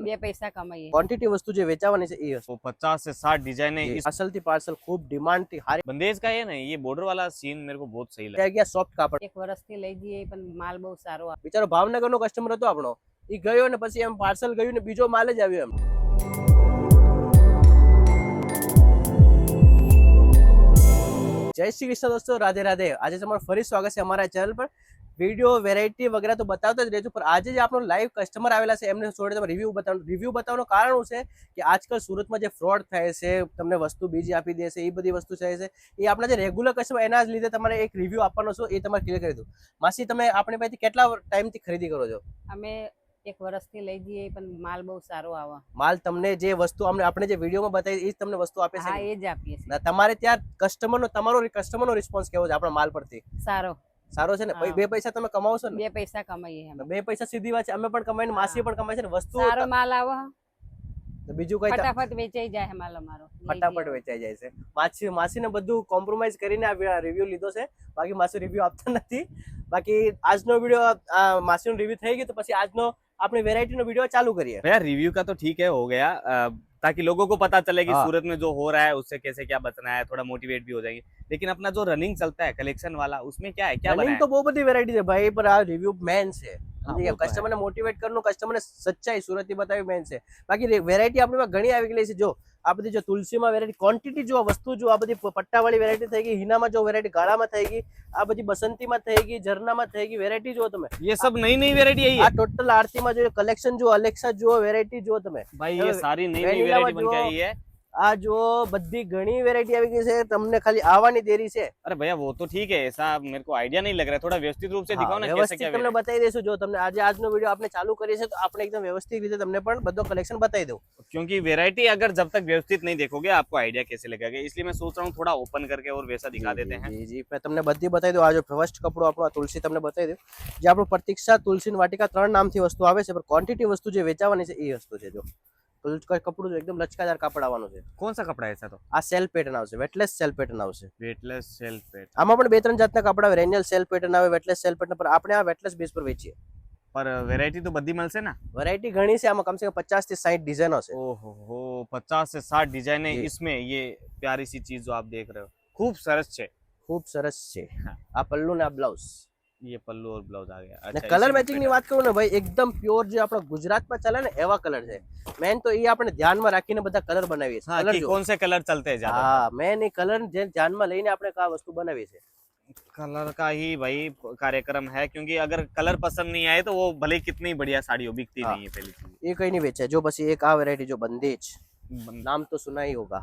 બે પૈસા કમાઈએ ક્વોન્ટિટી વસ્તુ જે વેચાવાની છે એ वो पचास से साठ डिजाइने इस પાર્સલ થી પાર્સલ ખૂબ ડિમાન્ડ થી હારી बंदेज का है ना ये बॉर्डर वाला सीन मेरे को बहुत सही लगा ત્યાં ગયા સોફ્ટ કાપડ એક વર્ષથી લઈ જઈએ પણ માલ બહુ સારો આવે બિચારો ભાવનગર નો કસ્ટમર હતો આપણો એ ગયો ને પછી એમ પાર્સલ ગયું ને બીજો માલ જ આવ્યો એમ જય શ્રી કૃષ્ણ દોસ્તો રાધે રાધે આજે તમારું ફરી સ્વાગત છે અમારા ચેનલ પર વીડિયો વેરાયટી વગેરે તો બતાવતા જ રહેજો. પણ આજે જે આપણો લાઈવ કસ્ટમર આવેલા છે એમને જોડે તમે રિવ્યૂ બતાવવાનું રિવ્યુ બતાવવાનું કારણ છે કે આજકાલ સુરતમાં જે ફ્રોડ થાય છે તમને વસ્તુ બીજી આપી દે છે એ બધી વસ્તુ થાય છે એ આપણા જે રેગ્યુલર કસ્ટમર એના જ લીધે તમારે એક રિવ્યૂ આપવાનો છો એ તમારે ક્લિયર કરી દો માસી તમે આપણી પાસેથી કેટલા ટાઈમથી ખરીદી કરો છો? અમે એક વર્ષથી લઈ જઈએ પણ માલ બહુ સારો આવે. માલ તમને જે વસ્તુ અમને આપણે જે વિડીયોમાં બતાવી એ જ તમને વસ્તુ આપે છે હા એ જ આપીએ છીએ. તમારે ત્યાં કસ્ટમરનો તમારો કસ્ટમરનો રિસ્પોન્સ કેવો છે આપણા માલ પરથી? સારો. સારો છે ને? બે પૈસા તમે કમાવશો ને? બે પૈસા કમાઈએ બે પૈસા સીધી વાત છે. અમે પણ કમાઈને માસી પણ કમાય છે ને? વસ્તુ સારો માલ આવો બીજું કઈ ફટાફટ વેચાઈ જાય માલ અમારો. ફટાફટ વેચાઈ જાય છે. માસી માસી ને બધું કોમ્પ્રોમાઇઝ કરીને આ રિવ્યુ લીધો છે. બાકી માસી રિવ્યુ આપતા નથી. બાકી આજનો વીડિયો માસીનો રિવ્યુ થઈ ગયો તો પછી આજનો આપણે વેરાયટીનો વીડિયો ચાલુ કરીએ. રિવ્યુ કા તો ઠીક હે હો ગયા. ताकि लोगों को पता चले कि हाँ। सूरत में जो हो रहा है उससे कैसे क्या बचना है थोड़ा मोटिवेट भी हो जाएँगे। लेकिन अपना जो रनिंग चलता है कलेक्शन वाला उसमें क्या है क्या रनिंग तो बहुत बड़ी वेराइटीज है भाई पर आज रिव्यू मैं છે हाँ, वो तो है। કસ્ટમરને મોટિવેટ કરવાનું કસ્ટમરને સચ્ચાઈ સુરતની બતાવી મેન છે બાકી વેરાયટી આપણી પાસે ઘણી આવી ગયેલી છે જો આ બધી જો તુલસીમાં વેરાયટી ક્વોન્ટિટી જો આ વસ્તુ જો આ બધી પ- પટ્ટાવાળી વેરાયટી થઈ ગઈ હિનામાં જો વેરાયટી ગાળામાં થઈ ગઈ આ બધી બસંતીમાં થઈ ગઈ ઝરનામાં થઈ ગઈ વેરાયટી જુઓ તમે ये सब नई नई वेरायटी यही આ है ટોટલ આરતીમાં જો કલેક્શન જુઓ અલેક્સા જુઓ વેરાયટી જુઓ તમે भाई ये ये सारी नई नई vanilla वेरायटी बन के जो- आई है આ જો બધી ઘણી વેરાયટી આવી ગઈ છે તમને ખાલી આવવાની દેરી છે अरे भैया वो तो ठीक है ऐसा मेरे को आइडिया नहीं लग रहा है थोड़ा व्यवस्थित रूप से હા, दिखाओ ना कैसे વ્યવસ્થિત क्या તમને variety- બતાવી દઈશું જો તમને આજે આજનો વિડીયો આપણે ચાલુ કરીએ છીએ તો આપણે એકદમ વ્યવસ્થિત રીતે તમને પણ બધો કલેક્શન બતાવી દઉં क्योंकि वेरायटी अगर जब तक व्यवस्थित नहीं देखोगे आपको आइडिया कैसे लगेगा इसलिए मैं सोच रहा हूँ थोड़ा ओपन करके और वैसा दिखा देते हैं જી જી મેં તમને બધી બતાવી દઉં આ જો ફર્સ્ટ કપડું આપણું આ તુલસી તમને બતાવી દઉં જે આપણું પ્રતીક્ષા તુલસી વાટિકા ત્રણ નામથી વસ્તુ આવે છે પણ ક્વોન્ટિટી વસ્તુ જે વેચાવાની છે એ વસ્તુ છે જો તુલ- કપડું જો એકદમ લચકાદાર કાપડ આવવાનું છે कौन सा कपड़ा है ऐसा तो આ સેલ પેટર્ન આવશે વેટલેસ સેલ પેટર્ન આવશે वेटलेस सेल्फ पेट આમાં પણ બે ત્રણ જાતના કપડા આવે રેન્યલ સેલ પેટર્ન આવે વેટલેસ સેલ પેટર્ન પર આપણે આ વેટલેસ બેઝ પર વેચીએ पर वेरायटी तो बद्दी મળશે ना વેરાયટી ઘણી છે આમાં કમસે કમ પચાસ થી સાઠ ડિઝાઇનો છે ओहो हो पचास से साठ डिजाइने जी। इसमें ये प्यारी सी चीज जो आप देख रहे हो खूब सरस છે ખૂબ સરસ છે હા. આ પલ્લુ ને આ બ્લાઉઝ ये पल्लू और ब्लाउज आ गया અને अच्छा કલર इसी में મેચિંગ ની વાત કરું ને ભાઈ એકદમ પ્યોર જે આપણા ગુજરાતમાં ચાલે ને એવા કલર છે મેન તો એ આપણે ધ્યાનમાં રાખીને બધા કલર બનાવીએ છીએ हाँ કલર कि જો कौन से कलर चलते हैं ज्यादा હા મેન એ કલર જે ધ્યાનમાં લઈને આપણે આ વસ્તુ બનાવી છે कलर का ही भाई कार्यक्रम है क्योंकि अगर कलर पसंद नहीं आए तो वो भले ही कितनी बढ़िया साड़ी हो बिकती हाँ। नहीं है पहली चीज એ કઈ નહીં વેચાય જો પછી એક આ વેરાયટી જો બંદેજ નામ તો સુનાઈ હોગા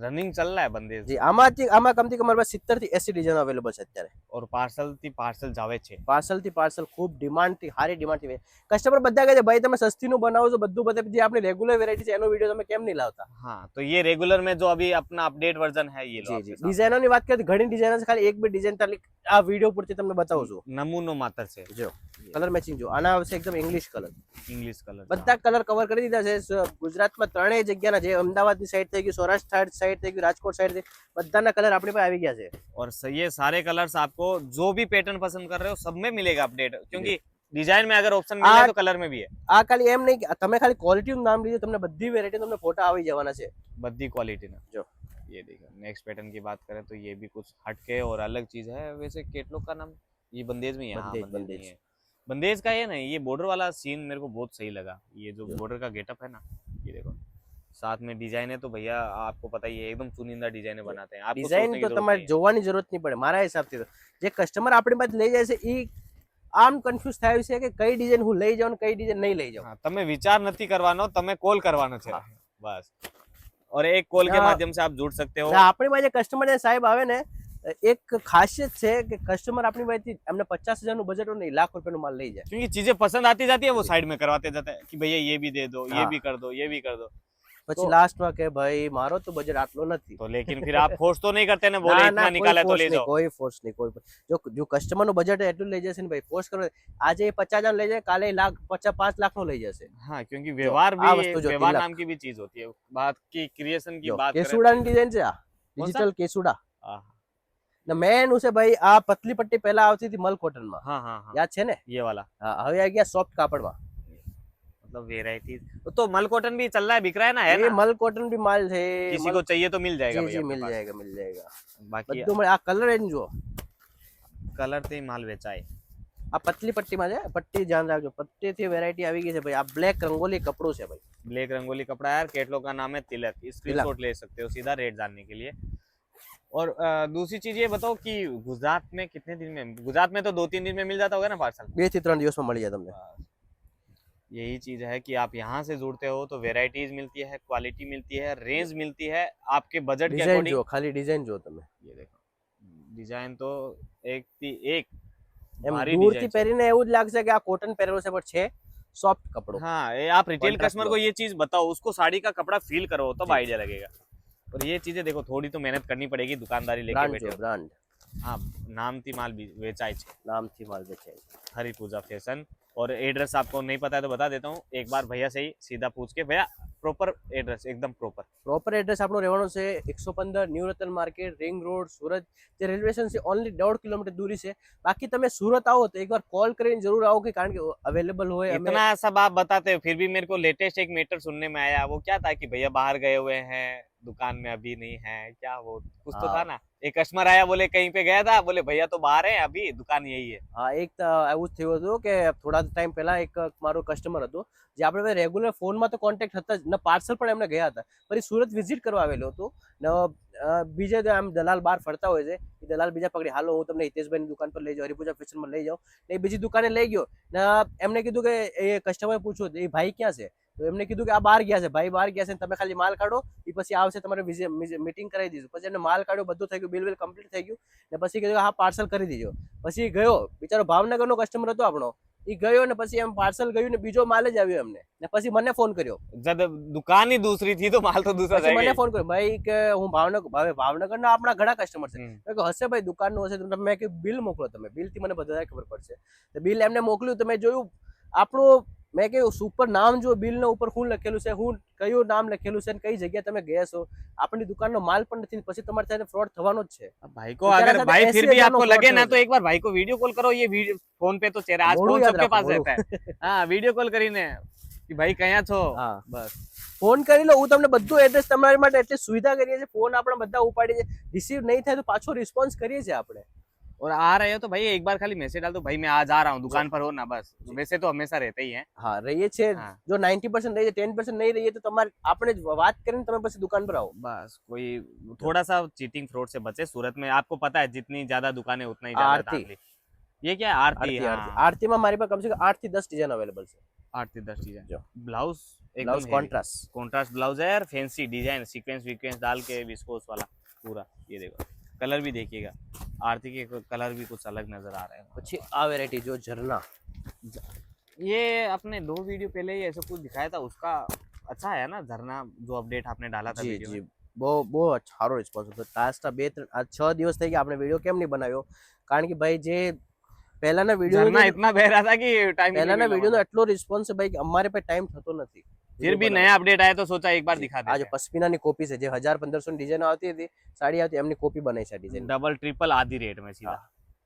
રનિંગ ચલ રહા હે બંદે જી આમાંથી આમાં કમથી કમ પાસે 70 થી 80 ડિઝાઇન અવેલેબલ છે અત્યારે ઓર પાર્સલ થી પાર્સલ જાવે છે પાર્સલ થી પાર્સલ ખૂબ ડિમાન્ડ થી સારી ડિમાન્ડ થી કસ્ટમર બધા કહે છે ભાઈ તમે સસ્તી નું બનાવો છો બધું બધા જે આપણી રેગ્યુલર વેરાયટી છે એનો વિડિયો તમે કેમ નહીં લાવતા હા તો યે રેગ્યુલર મે જો અભી અપના અપડેટ વર્ઝન હે યે લો જી જી ડિઝાઇનોની વાત કરીએ ઘણી ડિઝાઇન છે ખાલી એક બે ડિઝાઇન આ વિડિયો પૂરતી તમને બતાવું છું નમૂનો માત્ર છે જો કલર મેચિંગ જો આના આવશે એકદમ ઇંગ્લિશ કલર ઇંગ્લિશ કલર બધા કલર કવર કરી દીધા છે સ- ગુજરાતમાં ત્રણેય જગ્યાના જે અમદાવાદની સાઈડ થઈ ગયું સૌરાષ્ટ્ર સાઈડ થઈ ગયું રાજકોટ સાઈડ થઈ બધાના કલર આપણી પાસે આવી ગયા છે और स- ये सारे कलर्स आपको जो भी पैटर्न पसंद कर रहे हो सब में मिलेगा अपडेट क्योंकि डिजाइन में अगर ऑप्शन मिले आ- तो कलर में भी है આ ખાલી એમ નહીં કે તમે ખાલી ક્વોલિટીનું નામ લીધું તમને બધી વેરાયટી તમને ફોટા આવી જવાના છે बद्दी क्वालिटी ना जो। ये देखो नेक्स्ट पैटर्न की बात करें तो ये भी कुछ हटके और अलग चीज है वैसे केटलॉग का नाम ये बंदेज में ही है हाँ, बंदेज, बंदेज में बंदेज। ही है बंदेज का है ना ये बॉर्डर वाला सीन मेरे को बहुत सही लगा ये जो जो। बॉर्डर का गेटअप है ना ये देखो साथ में डिजाइन है तो भैया आपको पता ही है एकदम चुनिंदा डिजाइन बनाते हैं आपको ડિઝાઇન सोचने की તો जरूरत તમારે नहीं है। જોવાની જરૂરત નહીં પડે મારા હિસાબથી તો જે કસ્ટમર આપણી પાસે લઈ જાય છે એ આમ કન્ફ્યુઝ થાય છે કે કઈ ડિઝાઇન હું લઈ જાઉં ને કઈ ડિઝાઇન નહીં લઈ જાઉં हाँ તમે વિચાર નથી કરવાનો તમે કોલ કરવાનો છે હા. બસ और एक कॉल के ना- माध्यम से आप जुड़ सकते हो એટલે આપણી પાસે કસ્ટમર સાહેબ આવે ને એક ખાસિયત છે કે કસ્ટમર આપણી પાસેથી એમને પચાસ હજારનું બજેટ હોય ને એ લાખ રૂપિયાનો માલ લઈ જાય क्योंकि चीजें पसंद आती जाती है वो साइड में करवाते जाते हैं कि भैया ये भी दे दो ये हाँ। भी कर दो ये भी कर दो પછી તો- લાસ્ટમાં કે ભાઈ મારો તો બજેટ આટલો નથી तो लेकिन फिर आप फोर्स तो नहीं करते ना बोले ના, इतना ના, निकाला કોઈ तो ले force નહીં, जाओ કોઈ ફોર્સ નહીં કોઈ જો જો કસ્ટમર નું બજેટ એટલું લઈ જશે ને ભાઈ ફોર્સ કરો આજે એ પચાસ હજાર લઈ જાય કાલે એ લાખ પચાસ પાંચ લાખ નો લઈ જશે हाँ क्योंकि व्यवहार आ भी वस्तु जो व्यवहार तिलक। नाम की भी चीज होती है बात की क्रिएशन की જો बात करें કેસુડા ની ડિઝાઇન છે આ કોણ સા? ડિજિટલ કેસુડા हाँ ને મેન હું છે ભાઈ આ પતલી પટ્ટી પહેલા આવતી હતી મલ કોટન માં हाँ हाँ हाँ યાદ છે ને ये वाला હા, હવે આવી ગયા સોફ્ટ કાપડમાં मतलब वेराइटीज तो मल कॉटन भी चल रहा है बिक रहा है ना है ये ना मल कॉटन भी माल છે किसी મલ- को चाहिए तो मिल जाएगा જી भैया જી अपने મિલ पास। જાયેગા મિલ જાયેગા बाकी બધું મળે આ કલર એન જો કલર થી માલ વેચાય આ પતલી પટ્ટીમાં છે પટ્ટી ધ્યાન રાખજો પટ્ટીથી વેરાયટી આવી ગઈ છે ભાઈ આ બ્લેક રંગોલી કપડું છે ભાઈ ब्लैक रंगोली कपड़ा है यार केटलो का नाम है तिलक स्क्रीनशॉट ले सकते हो सीधा रेट जानने के लिए और अ, दूसरी चीज ये बताओ कि गुजरात में कितने दिन में गुजरात में तो दो तीन दिन में मिल जाता होगा ना पार्सल બે થી ત્રણ દિવસમાં મળી જાય તમને यही चीज है कि आप यहाँ से जुड़ते हो तो वेराइटीज मिलती है क्वालिटी मिलती है रेंज मिलती है आपके बजट के ડિઝાઇન अकॉर्डिंग જો ખાલી ડિઝાઇન જો તમે ये देखो डिजाइन तो एक थी एक એમ भारी દૂરથી डिजाइन પહેરીને એવું જ લાગશે કે આ કોટન પહેરેલું છે પણ છે સોફ્ટ કપડું हाँ ये आप रिटेल Contrast कस्टमर को ये चीज बताओ उसको साड़ी का कपड़ा फील करो तब जी। आइडिया लगेगा और ये चीजें देखो थोड़ी तो मेहनत करनी पड़ेगी दुकानदारी लेके બ્રાન્ડ बैठे જો हो બ્રાન્ડ हाँ नाम थी माल भी वेचाय छे નામથી માલ વેચાય છે हरी पूजा फैशन और एड्रेस आपको नहीं पता है तो बता देता हूँ एक बार भैया से ही सीधा पूछ के भैया प्रॉपर एड्रेस एकदम प्रॉपर પ્રોપર એડ્રેસ આપણું રહેવાનું છે એકસો પંદર new Ratan market ring road Surat જે રેલવે સ્ટેશન છે ઓનલી દોઢ કિલોમીટર દૂરી છે બાકી તમે સુરત આવો તો એકવાર કોલ કરીને જરૂર આવો કે કારણ કે અવેલેબલ હોય અમે इतना सब आप बताते हो फिर भी मेरे को लेटेस्ट एक मैटर सुनने में आया वो क्या था कि भैया बाहर गए हुए हैं दुकान में अभी नहीं है क्या वो कुछ तो हाँ। था ना एक कस्टमर आया बोले कहीं पे गया था बोले भैया तो बाहर है अभी दुकान यही है હા એક તો એવું જ થયું હતું કે થોડા ટાઈમ પહેલા એક મારો કસ્ટમર હતો જે આપણે રેગ્યુલર ફોનમાં તો કોન્ટેક્ટ હતા જ ને પાર્સલ પણ એમને ગયા હતા પછી સુરત વિઝિટ કરવા આવેલો હતો ને અ, બીજે તો આમ દલાલ બહાર ફરતા હોય છે એ દલાલ બીજા પકડી હાલો હું તમને હિતેશભાઈની દુકાન પર લઈ જાઉં હરિપૂજા ફેશનમાં લઈ જાઉં ને એ બીજી દુકાને લઈ ગયો ને એમને કીધું કે એ કસ્ટમર પૂછ્યું એ ભાઈ ક્યાં છે તો એમને કીધું કે આ બહાર ગયા છે ભાઈ બહાર ગયા છે તમે ખાલી માલ કાઢો એ પછી આવશે તમારે મીટિંગ કરાવી દીધું પછી એમને માલ કાઢ્યો બધું થઈ ગયું બિલ બિલ કમ્પ્લીટ થઈ ગયું ને પછી કીધું હા પાર્સલ કરી દીજો. પછી ગયો બિચારો ભાવનગરનો કસ્ટમર હતો આપણો. એ ગયો ને પછી એમ પાર્સલ ગયું ને બીજો માલ જ આવ્યો એમને. ને પછી મને ફોન કર્યો. દુકાનની દૂસરી થી તો માલ તો દૂસરો મને ફોન કર્યો ભાઈ કે હું ભાવનગર ભાવે ભાવનગર ના આપણા ઘણા કસ્ટમર છે. મેં કહ્યું હશે ભાઈ દુકાનનું હશે. તો મેં કે બિલ મોકલો તમે બિલથી મને બધા ખબર પડશે. બિલ એમને મોકલ્યું તમે જોયું આપણું મેં કહ્યું સુપર નામ જો બિલના ઉપર શું લખેલું છે હું કયું નામ લખેલું છે અને કઈ જગ્યાએ તમે ગયા છો? આપણી દુકાનનો માલ પણ નથી પછી તમારી સાથે ફ્રોડ થવાનો જ છે. ભાઈ કો અગર ભાઈ ફિર ભી આપકો લગે ના તો એક બાર ભાઈ કો વિડિયો કોલ કરો યે ફોન પે તો ચહેરા આજ ફોન સબકે પાસ રહેતા હે. હા વિડિયો કોલ કરીને કે ભાઈ ક્યાં છો? હા. બસ. ફોન કરી લો હું તમને બધું એડ્રેસ તમારી માટે એટલી સુવિધા કરીએ છીએ ફોન આપણે બધા ઉપાડીએ છીએ. રિસીવ નહીં થાય તો પાછો રિસ્પોન્સ કરીએ છીએ આપણે. और आ रहे हो तो भाई एक बार खाली मैसेज डाल दो भाई मैं आज आ रहा हूँ दुकान पर हो ना बस वैसे तो हमेशा रहते ही हैं હા રહીએ છીએ हाँ જો નાઇન્ટી પર્સન્ટ રહીએ ટેન પર્સન્ટ નહીં રહીએ તો તમારે આપણે જ વાત કરીને તમે પછી દુકાન પર આવો बस कोई थोड़ा सा चीटिंग फ्रॉड से बचे सूरत में आपको पता है जितनी ज्यादा दुकानें उतना ही ज्यादा आरती। धांधली। ये क्या है आरती આરતી આરતી हाँ આરતીમાં મારી પાસે કમસે કમ આઠ થી દસ ડિઝાઇન અવેલેબલ છે आरती दस डिजाइन जो। Blouse blouse contrast contrast blouse है और फैंसी डिजाइन सीक्वेंस विक्वेंस डाल के विस्कोस वाला पूरा ये देखो कलर भी देखिएगा आरती के कलर भी कुछ अलग नजर आ रहे हैं પછી આ વેરાયટી જો ઝરના ये आपने दो वीडियो पहले ही ऐसा कुछ दिखाया था उसका अच्छा है ना झरना जो अपडेट आपने डाला था જી वीडियो જી में બહુ બહુ સારો રિસ્પોન્સ હતો લાસ્ટના બે ત્રણ આ છ દિવસ થઈ ગયા આપણે વિડીયો કેમ નહીં બનાવ્યો કારણ કે ભાઈ જે પહેલાના झरना વિડીયો इतना बह रहा था कि टाइम પહેલાના વિડીયોનો એટલો રિસ્પોન્સ છે ભાઈ કે અમારે પાસે ટાઈમ થતો નથી फिर भी video नया अपडेट आया तो सोचा एक बार दिखा આ જો देते પશ્મિનાની કોપી છે જે હજાર પંદરસો ની ડિઝાઇન આવતી હતી સાડી આવતી એમની કોપી બનાવી છે ડિઝાઇન डबल ट्रिपल आधी रेट में सीधा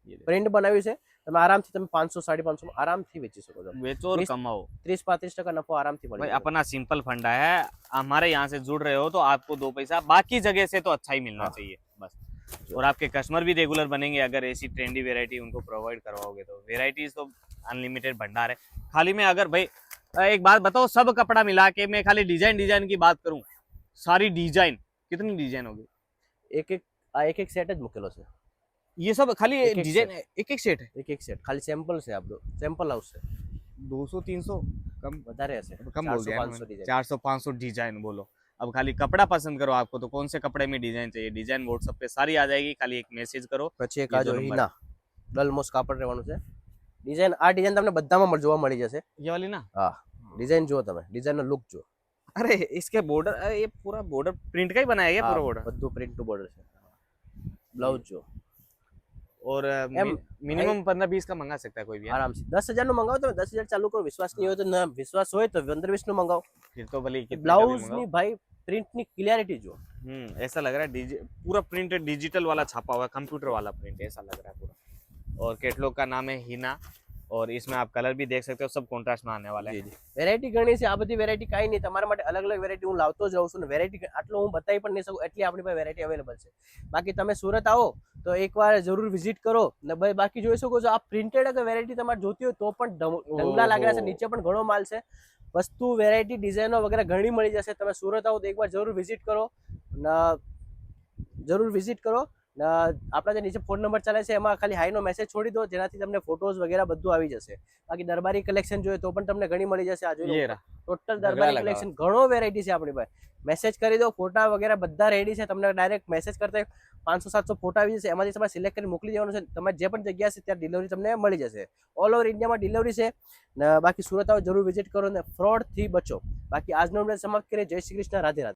ये देखो। પ્રિન્ટ બનાવ્યું છે તમે આરામથી તમે પાંચસો સાડી પાંચસો આરામથી વેચી શકો છો बेचो और बीस- कमाओ ત્રીસ પાંત્રીસ ટકા નફો આરામથી મળી भाई જાય अपना सिंपल फंडा है हमारे यहाँ से जुड़ रहे हो तो आपको दो पैसा बाकी जगह से तो अच्छा ही मिलना हाँ। चाहिए बस और आपके कस्टमर भी रेगुलर बनेंगे अगर ऐसी ट्रेंडी वेरायटी उनको प्रोवाइड करवाओगे तो वेराइटीज तो अनलिमिटेड भंडार है खाली मैं अगर भाई अ, एक बात बताओ सब कपड़ा मिला के मैं खाली डिजाइन डिजाइन की बात करूं सारी डिजाइन कितनी डिजाइन होगी એક એક આ એક એક સેટ જ મૂકેલો છે ये सब खाली एक-एक डिजाइन एक एक सेट है એક એક સેટ ખાલી સેમ્પલ છે આપણું સેમ્પલ આવશે दो सौ तीन सौ कम વધારે હશે कम बोल 400, दिया 500 डिजाइन। चार सौ पाँच सौ डिजाइन बोलो अब खाली कपड़ा पसंद करो आपको तो कौन से कपड़े में डिजाइन चाहिए डिजाइन व्हाट्सएप पे सारी आ जाएगी खाली एक मैसेज करो પછી એક એ આ જો દો નંબર. હિના ડલમોસ કાપડ રહેવાનું છે ડિઝાઇન આ ડિઝાઇન તમને બધામાં મળ- જોવા મળી જશે ये वाली ना હા ડિઝાઇન જુઓ તમે ડિઝાઇન નો લુક જુઓ अरे इसके बॉर्डर ये पूरा बॉर्डर प्रिंट का ही बनाया गया હા, पूरा बॉर्डर બધું પ્રિન્ટ ટુ બોર્ડર છે બ્લાઉઝ જુઓ और एम- मिनिमम पंद्रह बीस का मंगा सकता है कोई भी है? આરામથી દસ હજાર નું મંગાવો તમે દસ હજાર ચાલુ કરો વિશ્વાસ નહીં હોય તો ના વિશ્વાસ હોય તો પંદર વીસ નું મંગાવો फिर तो भले कितने का भी બ્લાઉઝ मंगाओ। ની ભાઈ પ્રિન્ટ ની ક્લિયરિટી જુઓ हम्म ऐसा लग रहा है डिजि- पूरा प्रिंट डिजिटल वाला छापा हुआ है कंप्यूटर वाला प्रिंट ऐसा लग रहा है पूरा और कैटलॉग का नाम है हिना और इसमें आप कलर भी देख सकते हो सब कॉन्ट्रास्ट में आने वाला है વેરાયટી ઘણી છે આ બધી વેરાયટી કાંઈ નહીં તમારા માટે અલગ અલગ વેરાયટી હું લાવતો જ રહું છું ને વેરાયટી આટલો હું બતાવી પણ નહીં શકું એટલી આપણી પાસે વેરાયટી અવેલેબલ છે બાકી તમે સુરત આવો તો એકવાર જરૂર વિઝિટ કરો ને ભાઈ બાકી જોઈ શકો છો આ પ્રિન્ટેડ અગર વેરાયટી તમારે જોતી હોય તો પણ ઢમ- ઢગલા લાગેલા છે ઓહો. નીચે પણ ઘણો માલ છે વસ્તુ વેરાયટી ડિઝાઇનો વગેરે ઘણી મળી જશે તમે સુરત આવો તો એકવાર જરૂર વિઝિટ કરો ને જરૂર વિઝિટ કરો ને આપણા જે નીચે ફોન નંબર ચાલે છે એમાં ખાલી હાઈનો મેસેજ છોડી દો જેનાથી તમને ફોટોઝ વગેરે બધું આવી જશે. બાકી દરબારી કલેક્શન જોઈએ તો પણ તમને ઘણી મળી જશે આજુ જોઈએ ટોટલ દરબારી કલેક્શન ઘણો વેરાયટી છે આપણી પાસે. મેસેજ કરી દો ફોટા વગેરે બધા રેડી છે તમને ડાયરેક્ટ મેસેજ કરતા પાંચસો સાતસો ફોટા આવી જશે. એમાંથી તમારે સિલેક્ટ કરી મોકલી દેવાનું છે. તમે જે પણ જગ્યા છે ત્યાં ડિલિવરી તમને મળી જશે. ઓલ ઓવર ઇન્ડિયામાં ડિલિવરી છે. બાકી સુરત આવો જરૂર વિઝિટ કરો ને ફ્રોડથી બચો. બાકી આજનો આપણે સમાપ્ત કરીએ. જય શ્રી કૃષ્ણ રાધે રાધે.